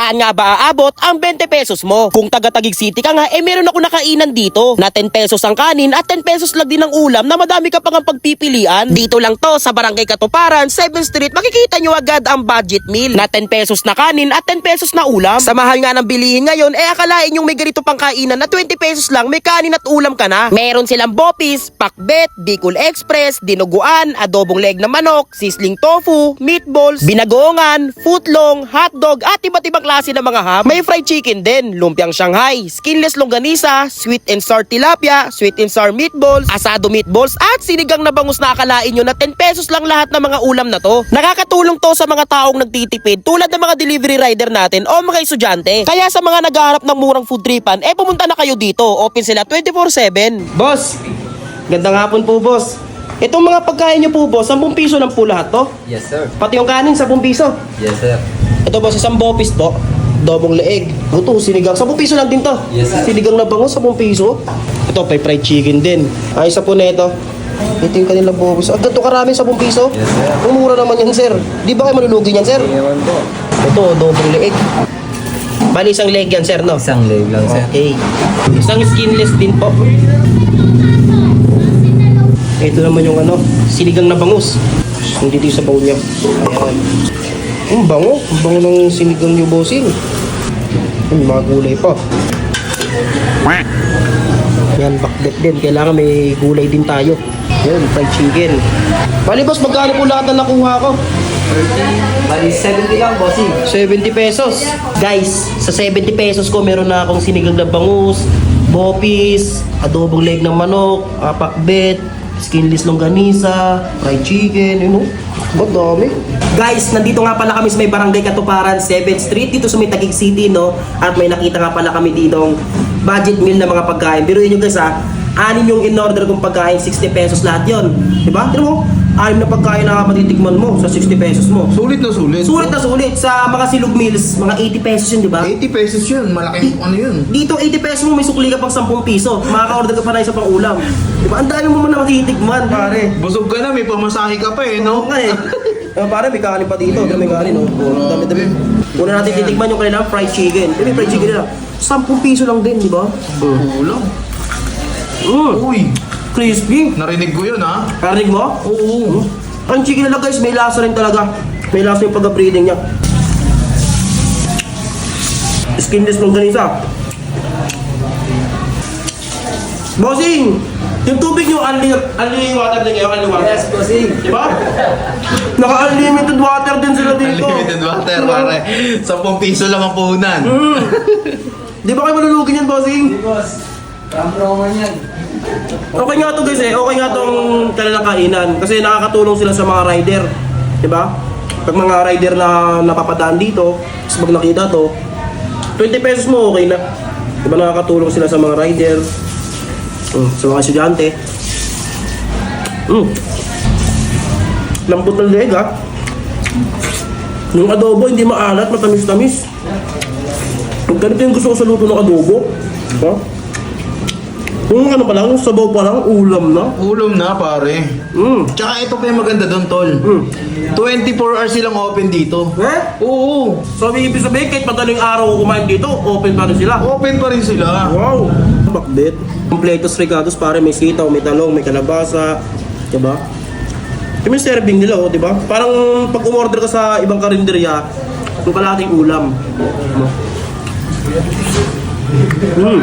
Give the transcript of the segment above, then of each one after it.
Saan nga ba aabot ang 20 pesos mo? Kung taga Taguig City ka nga, eh meron ako nakainan dito na 10 pesos ang kanin at 10 pesos lang din ang ulam na madami ka pang ang pagpipilian. Dito lang to sa Barangay Katuparan, 7th Street, makikita nyo agad ang budget meal na 10 pesos na kanin at 10 pesos na ulam. Sa mahal nga ng bilihin ngayon, eh akalain yung may ganito pang kainan na 20 pesos lang, may kanin at ulam ka na. Meron silang bopis, pakbet, Bicol Express, dinuguan, adobong leg na manok, sisling tofu, meatballs, binagongan, footlong, hotdog at iba't ibang klase ng mga ham. May fried chicken din, lumpiang Shanghai, skinless longganisa, sweet and sour tilapia, sweet and sour meatballs, asado meatballs at sinigang na bangus na akalain nyo na 10 pesos lang lahat ng mga ulam na to. Nakakatulong to sa mga taong nagtitipid tulad ng mga delivery rider natin o mga estudyante. Kaya sa mga naghahanap ng murang food tripan, eh pumunta na kayo dito. Open sila 24-7. Boss, gandang hapon po boss. Itong mga pagkain nyo po boss, 10 piso lang po lahat to. Yes, sir. Pati yung kanin, 10 piso. Yes, sir. Ito boss, isang bopis po. Dobong leeg. Ito, sinigang. 10 piso lang din to. Yes, sir. Sinigang na bango, 10 piso. Ito, may fried chicken din. Ay, isa po na ito. Ito yung kanilang bopis. Ang ganito karami, 10 piso? Yes, sir. Ang mura naman yan, sir. Di ba kayo malulugi yan, sir? Ewan po. Ito, dobong leeg. Bali, isang leg yan, sir, no? Isang leg lang, sir. Okay. Isang skinless din po. Ito naman yung ano, sinigang na bangus. Yung dito sa bowl niya. Ayan. Ang bango. Ang bango ng sinigang niyo, bossing. Yung mga gulay pa. Yan, bakdet din. Kailangan may gulay din tayo. Yan, fried chicken. Bali, boss, magkano po lahat na nakuha ko? 30. Bali, 70 lang, bossing. 70 pesos. Guys, sa 70 pesos ko meron na akong sinigang na bangus, bopis, adobong leg ng manok, apakbet, skinless longganisa, fried chicken, you know. Ba't dami? Guys, nandito nga pala kami sa may barangay Katuparan, 7th Street, dito sa may Taguig City, no? At may nakita nga pala kami ditong budget meal na mga pagkain. Pero yun guys ha, anin yung in-order kong pagkain, 60 pesos lahat yon, Diba? Tira mo, anim na pagkain na matitikman mo sa 60 pesos mo. Sulit na sulit. Sulit na sulit sa mga silog meals, mga 80 pesos yun, di ba? 80 pesos yun. Malaking ano yun. Dito 80 pesos mo may sukli ka pang 10 piso. Makaka-order ka pa na isa pang ulam. Di ba? Ang dami mo man na matitikman, pare. Busog ka na, may pamasahe ka pa eh, Oo no? nga eh. Eh, pare, may kanin pa dito. Ito may kanin, oh. Ang dami, dami. Una natin titikman yung kanilang fried chicken. Eh, may fried chicken nila. 10 piso lang din, di ba? Kulang. Mm. Uy, Crispy. narinig ko yun ha. Karinig mo? Oo. Ang chicken nila guys, may lasa rin talaga. May lasa yung pagka-breeding niya. Skinless ng ganisa. Bossing! Yung tubig nyo, unli, unli water din kayo, unli water. Yes, bossing. Di ba? Naka-unlimited water din sila dito. Unlimited water, pare. 10 piso lang ang puhunan. Mm. Di ba kayo malulugi niyan, bossing? Boss, promo yan. Okay nga to guys eh, okay nga tong kanilang kasi nakakatulong sila sa mga rider. 'Di ba? Pag mga rider na napapadaan dito, tapos pag nakita to, 20 pesos mo okay na. 'Di ba nakakatulong sila sa mga rider, mm, sa mga estudyante. Mm. Lambot ng leg ha. Yung adobo hindi maalat, matamis-tamis. Pag ganito yung gusto ko sa luto ng adobo, diba? Yung ano pa lang, yung sabaw pa lang, ulam na. Ulam na, pare. Mm. Tsaka ito pa yung maganda doon, tol. Mm. 24 hours silang open dito. Eh? Oo. So, ibig sabihin, kahit madaling araw kumain dito, open pa rin sila. Open pa rin sila. Wow! Bakbit. Completos regados, pare may sitaw, may talong, may kalabasa. Diba? Yung may serving nila, oh, diba? Parang pag umorder ka sa ibang karinderya, yung kalating ulam. Mm.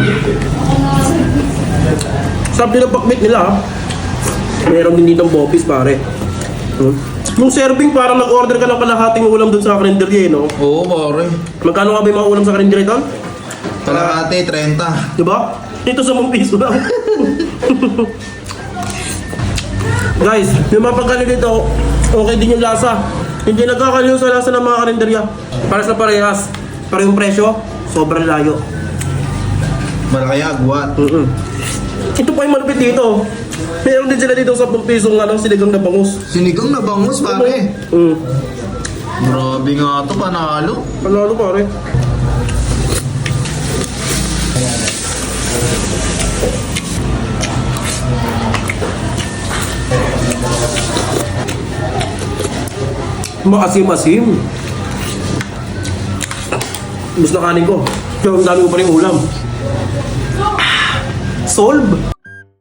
Sarap din ang nila, ha? Meron din ditong bopis, pare. Hmm. Yung serving, parang nag-order ka ng kalahating ulam dun sa karinderya, eh, no? Oo, pare. Magkano nga ba yung mga ulam sa karinderya doon? Kalahati, 30. Di ba? Dito sa mong piso lang. Guys, yung mga pagkain dito, okay din yung lasa. Hindi nagkakaliw sa lasa ng mga karinderya. Para sa parehas. Pero yung presyo, sobrang layo. Malaki agwat. Mm-mm. Ito pa yung malupit dito. Meron din sila dito sa 10 pisong ano, siligang na bangus. Sinigang na bangus, pare. Mm. Grabe nga to, panalo. Panalo pare. Maasim-asim. Na kanin ko. Pero ang dami ko pa rin ulam. Solve!